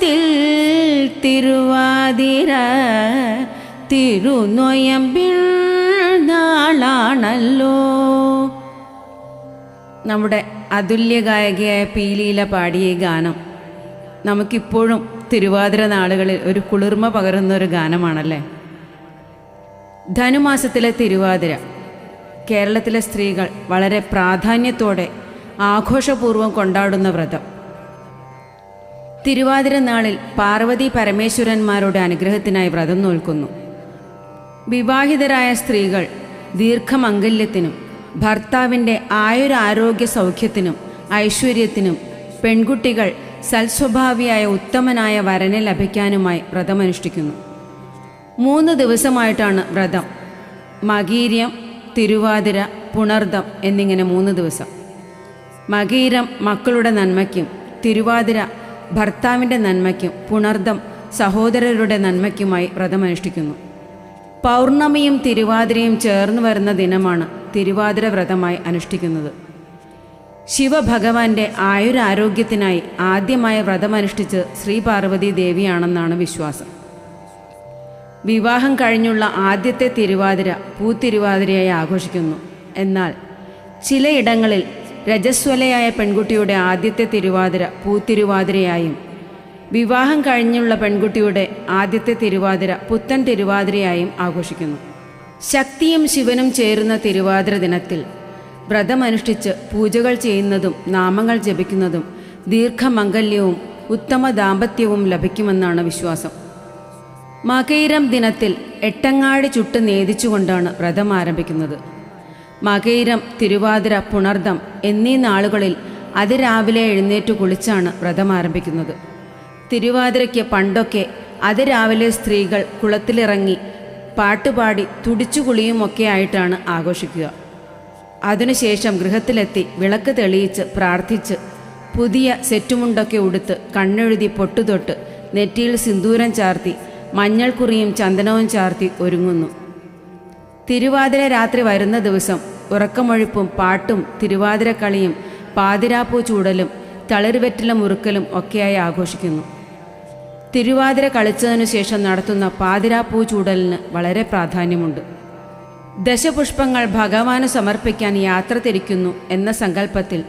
മാസത്തിൽ തിരുവാതിര തിരുനൊയമ്പിൽ നാളാണല്ലോ. നമ്മുടെ അതുല്യ ഗായകയായ പീലീല പാടിയ ഗാനം നമുക്കിപ്പോഴും തിരുവാതിര നാളുകളിൽ ഒരു കുളിർമ പകരുന്ന ഒരു ഗാനമാണല്ലേ? ധനുമാസത്തിലെ തിരുവാതിര കേരളത്തിലെ സ്ത്രീകൾ വളരെ പ്രാധാന്യത്തോടെ ആഘോഷപൂർവം കൊണ്ടാടുന്ന വ്രതം. തിരുവാതിര നാളിൽ പാർവതി പരമേശ്വരന്മാരുടെ അനുഗ്രഹത്തിനായി വ്രതം നോൽക്കുന്നു. വിവാഹിതരായ സ്ത്രീകൾ ദീർഘമംഗല്യത്തിനും ഭർത്താവിന്റെ ആയുരാരോഗ്യ സൗഖ്യത്തിനും ഐശ്വര്യത്തിനും പെൺകുട്ടികൾ സൽസ്വഭാവിയായ ഉത്തമനായ വരനെ ലഭിക്കാനുമായി വ്രതമനുഷ്ഠിക്കുന്നു. മൂന്ന് ദിവസമായിട്ടാണ് വ്രതം. മകീര്യം തിരുവാതിര പുണർദം എന്നിങ്ങനെ മൂന്ന് ദിവസം. മകീരം മക്കളുടെ നന്മയ്ക്കും തിരുവാതിര ഭർത്താവിന്റെ നന്മയ്ക്കും പുണർദം സഹോദരരുടെ നന്മയ്ക്കുമായി വ്രതമനുഷ്ഠിക്കുന്നു. പൗർണമിയും തിരുവാതിരയും ചേർന്ന് വരുന്ന ദിനമാണ് തിരുവാതിര വ്രതമായി അനുഷ്ഠിക്കുന്നത്. ശിവഭഗവാന്റെ ആയുരാരോഗ്യത്തിനായി ആദ്യമായ വ്രതമനുഷ്ഠിച്ച് ശ്രീ പാർവതി ദേവിയാണെന്നാണ് വിശ്വാസം. വിവാഹം കഴിഞ്ഞുള്ള ആദ്യത്തെ തിരുവാതിര പൂത്തിരുവാതിരയായി ആഘോഷിക്കുന്നു. എന്നാൽ ചിലയിടങ്ങളിൽ രജസ്വലയായ പെൺകുട്ടിയുടെ ആദ്യത്തെ തിരുവാതിര പൂത്തിരുവാതിരയായും വിവാഹം കഴിഞ്ഞുള്ള പെൺകുട്ടിയുടെ ആദ്യത്തെ തിരുവാതിര പുത്തൻ തിരുവാതിരയായും ആഘോഷിക്കുന്നു. ശക്തിയും ശിവനും ചേരുന്ന തിരുവാതിര ദിനത്തിൽ വ്രതമനുഷ്ഠിച്ച് പൂജകൾ ചെയ്യുന്നതും നാമങ്ങൾ ജപിക്കുന്നതും ദീർഘമംഗല്യവും ഉത്തമ ദാമ്പത്യവും ലഭിക്കുമെന്നാണ് വിശ്വാസം. മകയിരം ദിനത്തിൽ എട്ടങ്ങാടി ചുട്ട് നേദിച്ചുകൊണ്ടാണ് വ്രതം ആരംഭിക്കുന്നത്. മകയിരം തിരുവാതിര പുണർദം എന്നീ നാളുകളിൽ അതിരാവിലെ എഴുന്നേറ്റ് കുളിച്ചാണ് വ്രതം ആരംഭിക്കുന്നത്. തിരുവാതിരയ്ക്ക് പണ്ടൊക്കെ അതിരാവിലെ സ്ത്രീകൾ കുളത്തിലിറങ്ങി പാട്ടുപാടി തുടിച്ചു കുളിയുമൊക്കെ ആയിട്ടാണ് ആഘോഷിക്കുക. അതിനുശേഷം ഗൃഹത്തിലെത്തി വിളക്ക് തെളിയിച്ച് പ്രാർത്ഥിച്ച് പുതിയ സെറ്റുമുണ്ടൊക്കെ ഉടുത്ത് കണ്ണെഴുതി പൊട്ടുതൊട്ട് നെറ്റിയിൽ സിന്ദൂരം ചാർത്തി മഞ്ഞൾക്കുറിയും ചന്ദനവും ചാർത്തി ഒരുങ്ങുന്നു. തിരുവാതിര രാത്രി വരുന്ന ദിവസം ഉറക്കമൊഴിപ്പും പാട്ടും തിരുവാതിരക്കളിയും പാതിരാപ്പൂ ചൂടലും തളിർവെറ്റില മുറുക്കലും ഒക്കെയായി ആഘോഷിക്കുന്നു. തിരുവാതിര കളിച്ചതിനു ശേഷം നടത്തുന്ന പാതിരാപ്പൂ ചൂടലിന് വളരെ പ്രാധാന്യമുണ്ട്. ദശപുഷ്പങ്ങൾ ഭഗവാന് സമർപ്പിക്കാൻ യാത്ര തിരിക്കുന്നു എന്ന സങ്കല്പത്തിൽ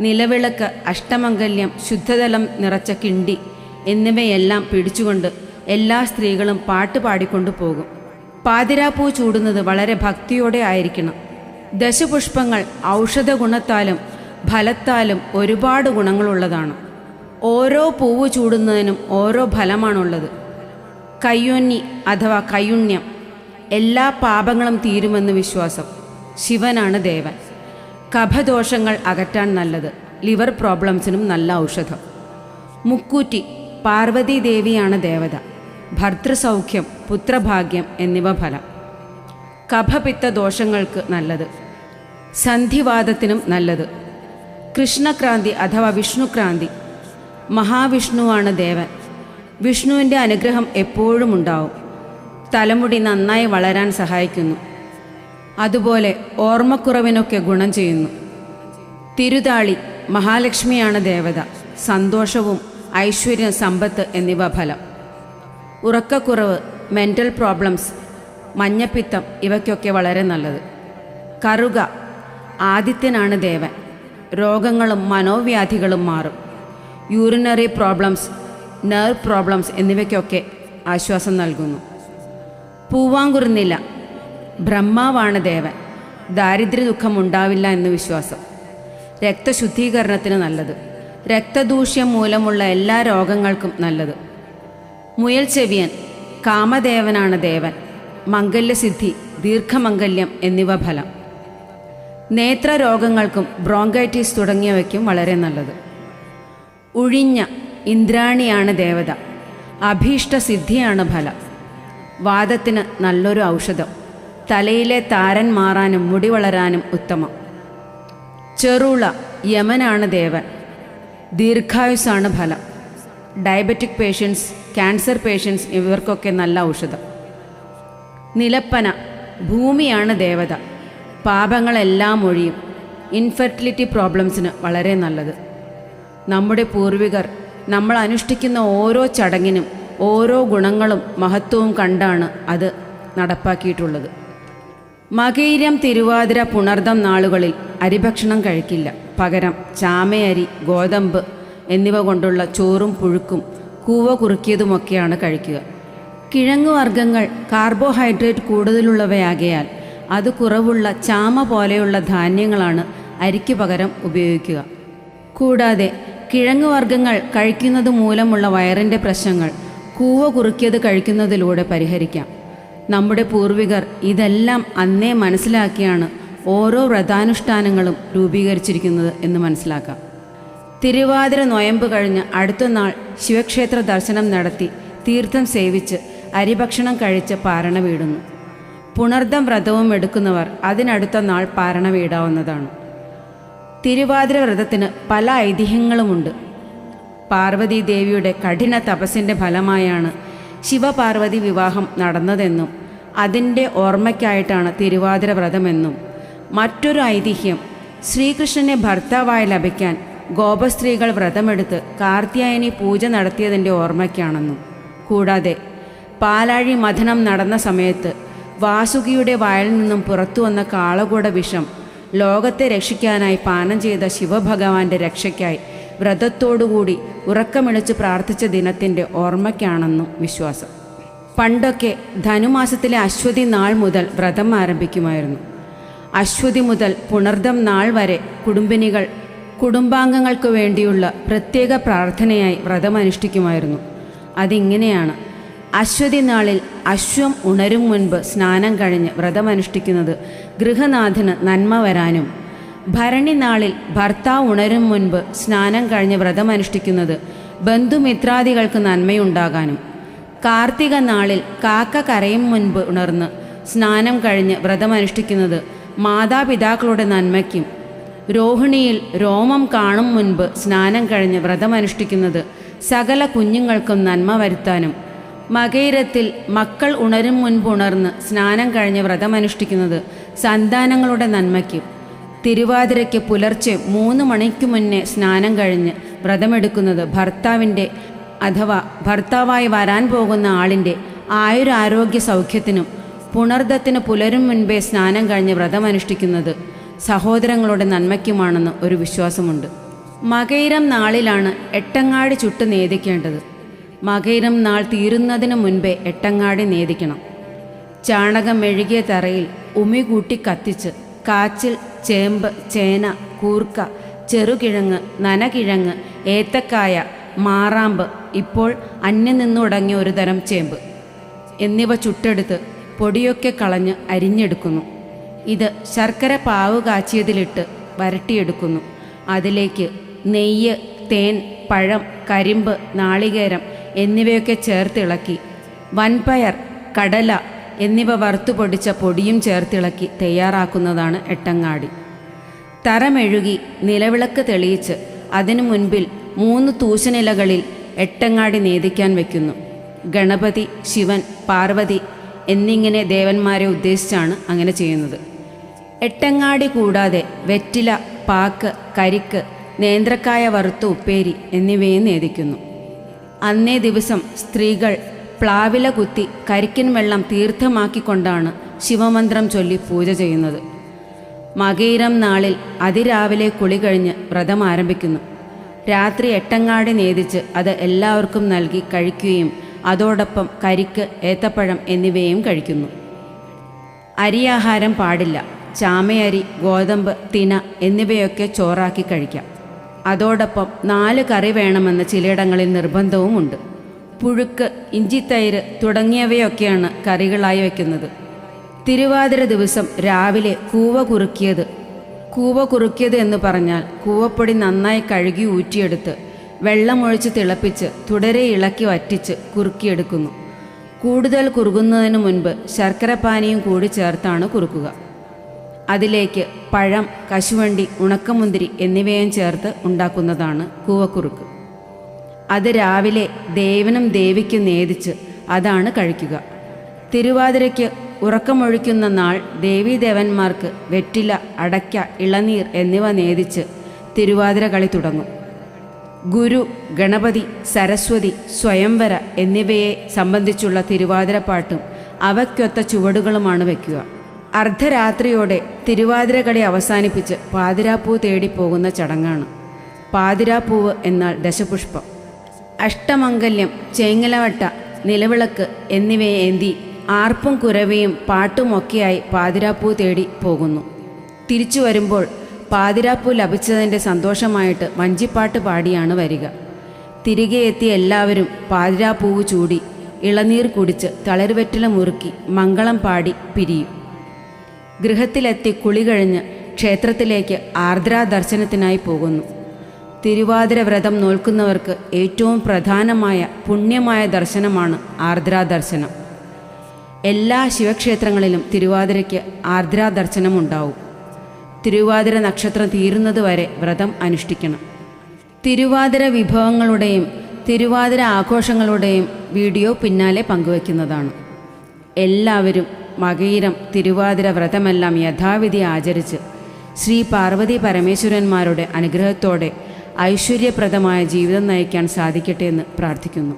നിലവിളക്ക് അഷ്ടമംഗല്യം ശുദ്ധതലം നിറച്ച കിണ്ടി എന്നിവയെല്ലാം പിടിച്ചുകൊണ്ട് എല്ലാ സ്ത്രീകളും പാട്ട് പാടിക്കൊണ്ടു പോകും. പാതിരാപ്പൂ ചൂടുന്നത് വളരെ ഭക്തിയോടെ ആയിരിക്കണം. ദശപുഷ്പങ്ങൾ ഔഷധ ഗുണത്താലും ഫലത്താലും ഒരുപാട് ഗുണങ്ങളുള്ളതാണ്. ഓരോ പൂവ് ചൂടുന്നതിനും ഓരോ ഫലമാണുള്ളത്. കയ്യൊന്നി അഥവാ കയ്യുണ്യം എല്ലാ പാപങ്ങളും തീരുമെന്ന് വിശ്വാസം. ശിവനാണ് ദേവൻ. കഫദോഷങ്ങൾ അകറ്റാൻ നല്ലത്. ലിവർ പ്രോബ്ലംസിനും നല്ല ഔഷധം. മുക്കൂറ്റി പാർവതി ദേവിയാണ് ദേവത. ഭർത്തൃസൗഖ്യം പുത്രഭാഗ്യം എന്നിവ ഫലം. കഫപിത്ത ദോഷങ്ങൾക്ക് നല്ലത്. സന്ധിവാദത്തിനും നല്ലത്. കൃഷ്ണക്രാന്തി അഥവാ വിഷ്ണുക്രാന്തി. മഹാവിഷ്ണുവാണ് ദേവൻ. വിഷ്ണുവിന്റെ അനുഗ്രഹം എപ്പോഴും ഉണ്ടാവും. തലമുടി നന്നായി വളരാൻ സഹായിക്കുന്നു. അതുപോലെ ഓർമ്മക്കുറവിനൊക്കെ ഗുണം ചെയ്യുന്നു. തിരുതാളി മഹാലക്ഷ്മിയാണ് ദേവത. സന്തോഷവും ഐശ്വര്യ സമ്പത്ത് എന്നിവ ഫലം. ഉറക്കക്കുറവ് മെന്റൽ പ്രോബ്ലംസ് മഞ്ഞപ്പിത്തം ഇവയ്ക്കൊക്കെ വളരെ നല്ലത്. കറുക ആദിത്യനാണ് ദേവൻ. രോഗങ്ങളും മനോവ്യാധികളും മാറും. യൂറിനറി പ്രോബ്ലംസ് നെർവ് പ്രോബ്ലംസ് എന്നിവയ്ക്കൊക്കെ ആശ്വാസം നൽകുന്നു. പൂവാങ്കുറുന്നില ബ്രഹ്മാവാണ് ദേവൻ. ദാരിദ്ര്യ ദുഃഖം ഉണ്ടാവില്ല എന്ന് വിശ്വാസം. രക്തശുദ്ധീകരണത്തിന് നല്ലത്. രക്തദൂഷ്യം മൂലമുള്ള എല്ലാ രോഗങ്ങൾക്കും നല്ലത്. മുയൽ ചെവിയൻ കാമദേവനാണ് ദേവൻ. മംഗല്യസിദ്ധി ദീർഘമംഗല്യം എന്നിവ ഫലം. നേത്രരോഗങ്ങൾക്കും ബ്രോങ്കൈറ്റിസ് തുടങ്ങിയവയ്ക്കും വളരെ നല്ലത്. ഉഴിഞ്ഞ ഇന്ദ്രാണിയാണ് ദേവത. അഭീഷ്ടസിദ്ധിയാണ് ഫലം. വാദത്തിന് നല്ലൊരു ഔഷധം. തലയിലെ താരൻ മാറാനും മുടി വളരാനും ഉത്തമം. ചെറുള യമനാണ് ദേവൻ. ദീർഘായുസാണ് ഫലം. ഡയബറ്റിക് പേഷ്യൻസ് ക്യാൻസർ പേഷ്യൻസ് ഇവർക്കൊക്കെ നല്ല ഔഷധം. നിലപ്പന ഭൂമിയാണ് ദേവത. പാപങ്ങളെല്ലാം ഒഴിയും. ഇൻഫെർട്ടിലിറ്റി പ്രോബ്ലംസിന് വളരെ നല്ലത്. നമ്മുടെ പൂർവികർ നമ്മൾ അനുഷ്ഠിക്കുന്ന ഓരോ ചടങ്ങിനും ഓരോ ഗുണങ്ങളും മഹത്വവും കണ്ടാണ് അത് നടപ്പാക്കിയിട്ടുള്ളത്. മകയിരം തിരുവാതിര പുണർദം നാളുകളിൽ അരിഭക്ഷണം കഴിക്കില്ല. പകരം ചാമയരി ഗോതമ്പ് എന്നിവ കൊണ്ടുള്ള ചോറും പുഴുക്കും കൂവ കുറുക്കിയതുമൊക്കെയാണ് കഴിക്കുക. കിഴങ്ങുവർഗങ്ങൾ കാർബോഹൈഡ്രേറ്റ് കൂടുതലുള്ളവയാകയാൽ അത് കുറവുള്ള ചാമ പോലെയുള്ള ധാന്യങ്ങളാണ് അരിക്ക് പകരം ഉപയോഗിക്കുക. കൂടാതെ കിഴങ്ങുവർഗങ്ങൾ കഴിക്കുന്നത് മൂലമുള്ള വയറിന്റെ പ്രശ്നങ്ങൾ കൂവ കുറുക്കിയത് കഴിക്കുന്നതിലൂടെ പരിഹരിക്കാം. നമ്മുടെ പൂർവികർ ഇതെല്ലാം അന്നേ മനസ്സിലാക്കിയാണ് ഓരോ വ്രതാനുഷ്ഠാനങ്ങളും രൂപീകരിച്ചിരിക്കുന്നത് എന്ന് മനസ്സിലാക്കാം. തിരുവാതിര നൊയമ്പ് കഴിഞ്ഞ് അടുത്ത നാൾ ശിവക്ഷേത്ര ദർശനം നടത്തി തീർത്ഥം സേവിച്ച് അരിഭക്ഷണം കഴിച്ച് പാരണ വീടുന്നു. പുണർദം വ്രതവും എടുക്കുന്നവർ അതിനടുത്ത നാൾ പാരണ വീടാവുന്നതാണ്. തിരുവാതിര വ്രതത്തിന് പല ഐതിഹ്യങ്ങളുമുണ്ട്. പാർവതി ദേവിയുടെ കഠിന തപസ്സിന്റെ ഫലമായാണ് ശിവപാർവതി വിവാഹം നടന്നതെന്നും അതിന്റെ ഓർമ്മയ്ക്കായിട്ടാണ് തിരുവാതിര വ്രതമെന്നും മറ്റൊരു ഐതിഹ്യം ശ്രീകൃഷ്ണനെ ഭർത്താവായി ലഭിക്കാൻ ഗോപസ്ത്രീകൾ വ്രതമെടുത്ത് കാർത്തിയായനി പൂജ നടത്തിയതിന്റെ ഓർമ്മയ്ക്കാണെന്നും. കൂടാതെ പാലാഴി മഥനം നടന്ന സമയത്ത് വാസുകിയുടെ വായിൽ നിന്നും പുറത്തു വന്ന കാളകൂട വിഷം ലോകത്തെ രക്ഷിക്കാനായി പാനം ചെയ്ത ശിവഭഗവാന്റെ രക്ഷയ്ക്കായി വ്രതത്തോടുകൂടി ഉറക്കമിളിച്ച് പ്രാർത്ഥിച്ച ദിനത്തിന്റെ ഓർമ്മയ്ക്കാണെന്നും വിശ്വാസം. പണ്ടൊക്കെ ധനുമാസത്തിലെ അശ്വതി നാൾ മുതൽ വ്രതം ആരംഭിക്കുമായിരുന്നു. അശ്വതി മുതൽ പുണർദം നാൾ വരെ കുടുംബിനികൾ കുടുംബാംഗങ്ങൾക്ക് വേണ്ടിയുള്ള പ്രത്യേക പ്രാർത്ഥനയായി വ്രതം അനുഷ്ഠിക്കുമായിരുന്നു അതിങ്ങനെയാണ് അശ്വതി നാളിൽ അശ്വം ഉണരും മുൻപ് സ്നാനം കഴിഞ്ഞ് വ്രതമനുഷ്ഠിക്കുന്നത് ഗൃഹനാഥന് നന്മ വരാനും ഭരണി നാളിൽ ഭർത്താവ് ഉണരും മുൻപ് സ്നാനം കഴിഞ്ഞ് വ്രതമനുഷ്ഠിക്കുന്നത് ബന്ധുമിത്രാദികൾക്ക് നന്മയുണ്ടാകാനും കാർത്തിക നാളിൽ കാക്ക കരയും മുൻപ് ഉണർന്ന് സ്നാനം കഴിഞ്ഞ് വ്രതമനുഷ്ഠിക്കുന്നത് മാതാപിതാക്കളുടെ നന്മയ്ക്കും രോഹിണിയിൽ രോമം കാണും മുൻപ് സ്നാനം കഴിഞ്ഞ് വ്രതമനുഷ്ഠിക്കുന്നത് സകല കുഞ്ഞുങ്ങൾക്കും നന്മ വരുത്താനും മകയിരത്തിൽ മക്കൾ ഉണരും മുൻപ് ഉണർന്ന് സ്നാനം കഴിഞ്ഞ് വ്രതമനുഷ്ഠിക്കുന്നത് സന്താനങ്ങളുടെ നന്മയ്ക്കും. തിരുവാതിരയ്ക്ക് പുലർച്ചെ മൂന്ന് മണിക്ക് മുന്നേ സ്നാനം കഴിഞ്ഞ് വ്രതമെടുക്കുന്നത് ഭർത്താവിന്റെ അഥവാ ഭർത്താവായി വരാൻ പോകുന്ന ആളിന്റെ ആയുരാരോഗ്യ സൗഖ്യത്തിനും പുണർദത്തിന് പുലരും മുൻപേ സ്നാനം കഴിഞ്ഞ് വ്രതമനുഷ്ഠിക്കുന്നത് സഹോദരങ്ങളുടെ നന്മയ്ക്കുമാണെന്ന് ഒരു വിശ്വാസമുണ്ട്. മകയിരം നാളിലാണ് എട്ടങ്ങാടി ചുട്ട് നേദിക്കേണ്ടത്. മകയിരം നാൾ തീരുന്നതിനു മുൻപേ എട്ടങ്ങാടി നേദിക്കണം. ചാണകം മെഴുകിയ തറയിൽ ഉമി കൂട്ടി കത്തിച്ച് കാച്ചിൽ ചേമ്പ് ചേന കൂർക്ക ചെറുകിഴങ്ങ് നനകിഴങ്ങ് ഏത്തക്കായ മാറാമ്പ് ഇപ്പോൾ അന്യം നിന്നുടങ്ങിയ ഒരു തരം ചേമ്പ് എന്നിവ ചുട്ടെടുത്ത് പൊടിയൊക്കെ കളഞ്ഞ് അരിഞ്ഞെടുക്കുന്നു. ഇത് ശർക്കര പാവ് കാച്ചിയതിലിട്ട് വരട്ടിയെടുക്കുന്നു. അതിലേക്ക് നെയ്യ് തേൻ പഴം കരിമ്പ് നാളികേരം എന്നിവയൊക്കെ ചേർത്തിളക്കി വൻപയർ കടല എന്നിവ വറുത്തു പൊടിച്ച പൊടിയും ചേർത്തിളക്കി തയ്യാറാക്കുന്നതാണ് എട്ടങ്ങാടി. തറമെഴുകി നിലവിളക്ക് തെളിയിച്ച് അതിനു മുൻപിൽ മൂന്ന് തൂശനിലകളിൽ എട്ടങ്ങാടി നേദിക്കാൻ വയ്ക്കുന്നു ഗണപതി ശിവൻ പാർവതി എന്നിങ്ങനെ ദേവന്മാരെ ഉദ്ദേശിച്ചാണ് അങ്ങനെ ചെയ്യുന്നത്. എട്ടങ്ങാടി കൂടാതെ വെറ്റില പാക്ക് കരിക്ക് നേന്ത്രക്കായ വറുത്ത ഉപ്പേരി എന്നിവയും നേദിക്കുന്നു. അന്നേ ദിവസം സ്ത്രീകൾ പ്ലാവില കുത്തി കരിക്കൻ വെള്ളം തീർത്ഥമാക്കിക്കൊണ്ടാണ് ശിവമന്ത്രം ചൊല്ലി പൂജ ചെയ്യുന്നത്. മകയിരം നാളിൽ അതിരാവിലെ കുളി കഴിഞ്ഞ് വ്രതം ആരംഭിക്കുന്നു. രാത്രി എട്ടങ്ങാടി നേതിച്ച് അത് എല്ലാവർക്കും നൽകി കഴിക്കുകയും അതോടൊപ്പം കരിക്ക് ഏത്തപ്പഴം എന്നിവയും കഴിക്കുന്നു. അരിയാഹാരം പാടില്ല. ചാമയരി ഗോതമ്പ് തിന എന്നിവയൊക്കെ ചോറാക്കി കഴിക്കാം. അതോടൊപ്പം നാല് കറി വേണമെന്ന് ചിലയിടങ്ങളിൽ നിർബന്ധവുമുണ്ട്. പുഴുക്ക് ഇഞ്ചിത്തൈര് തുടങ്ങിയവയൊക്കെയാണ് കറികളായി വയ്ക്കുന്നത് തിരുവാതിര ദിവസം രാവിലെ കൂവ കുറുക്കിയത്. കൂവ കുറുക്കിയത് എന്ന് പറഞ്ഞാൽ കൂവപ്പൊടി നന്നായി കഴുകി ഊറ്റിയെടുത്ത് വെള്ളമൊഴിച്ച് തിളപ്പിച്ച് തുടരെ ഇളക്കി വറ്റിച്ച് കുറുക്കിയെടുക്കുന്നു. കൂടുതൽ കുറുകുന്നതിന് മുൻപ് ശർക്കരപ്പാനിയും കൂടി ചേർത്താണ് കുറുക്കുക. അതിലേക്ക് പഴം കശുവണ്ടി ഉണക്കമുന്തിരി എന്നിവയും ചേർത്ത് ഉണ്ടാക്കുന്നതാണ് കൂവക്കുറുക്ക്. അത് രാവിലെ ദേവനും ദേവിക്കും നേദിച്ച് അതാണ് കഴിക്കുക. തിരുവാതിരയ്ക്ക് ഉറക്കമൊഴിക്കുന്ന നാൾ ദേവീദേവന്മാർക്ക് വെറ്റില അടയ്ക്ക ഇളനീർ എന്നിവ നേദിച്ച് തിരുവാതിര കളി തുടങ്ങും. ഗുരു ഗണപതി സരസ്വതി സ്വയംവര എന്നിവയെ സംബന്ധിച്ചുള്ള തിരുവാതിരപ്പാട്ടും അവയ്ക്കൊത്ത ചുവടുകളുമാണ് വയ്ക്കുക അർദ്ധരാത്രിയോടെ തിരുവാതിരകളി അവസാനിപ്പിച്ച് പാതിരാപ്പൂ തേടിപ്പോകുന്ന ചടങ്ങാണ്. പാതിരാപ്പൂവ് എന്നാൽ ദശപുഷ്പം. അഷ്ടമംഗല്യം ചേങ്ങലവട്ട നിലവിളക്ക് എന്നിവയെ ഏന്തി ആർപ്പും കുരവയും പാട്ടുമൊക്കെയായി പാതിരാപ്പൂ തേടി പോകുന്നു. തിരിച്ചു വരുമ്പോൾ പാതിരാപ്പൂ ലഭിച്ചതിന്റെ സന്തോഷമായിട്ട് വഞ്ചിപ്പാട്ട് പാടിയാണ് വരിക. തിരികെ എത്തിയ എല്ലാവരും പാതിരാപ്പൂവ് ചൂടി ഇളനീർ കുടിച്ച് തളരുവെറ്റില മുറുക്കി മംഗളം പാടി പിരിയും. ഗൃഹത്തിലെത്തി കുളി കഴിഞ്ഞ് ക്ഷേത്രത്തിലേക്ക് ആർദ്രാ ദർശനത്തിനായി പോകുന്നു. തിരുവാതിര വ്രതം നോൽക്കുന്നവർക്ക് ഏറ്റവും പ്രധാനമായ പുണ്യമായ ദർശനമാണ് ആർദ്രാ ദർശനം എല്ലാ ശിവക്ഷേത്രങ്ങളിലും തിരുവാതിരയ്ക്ക് ആർദ്രാ ദർശനം ഉണ്ടാവും തിരുവാതിര നക്ഷത്രം തീരുന്നതുവരെ വ്രതം അനുഷ്ഠിക്കണം. തിരുവാതിര വിഭവങ്ങളുടെയും തിരുവാതിര ആഘോഷങ്ങളുടെയും വീഡിയോ പിന്നാലെ പങ്കുവയ്ക്കുന്നതാണ്. എല്ലാവരും മകയിരം തിരുവാതിര വ്രതമെല്ലാം യഥാവിധി ആചരിച്ച് ശ്രീ പാർവതി പരമേശ്വരന്മാരുടെ അനുഗ്രഹത്തോടെ ഐശ്വര്യപ്രദമായ ജീവിതം നയിക്കാൻ സാധിക്കട്ടെ എന്ന് പ്രാർത്ഥിക്കുന്നു.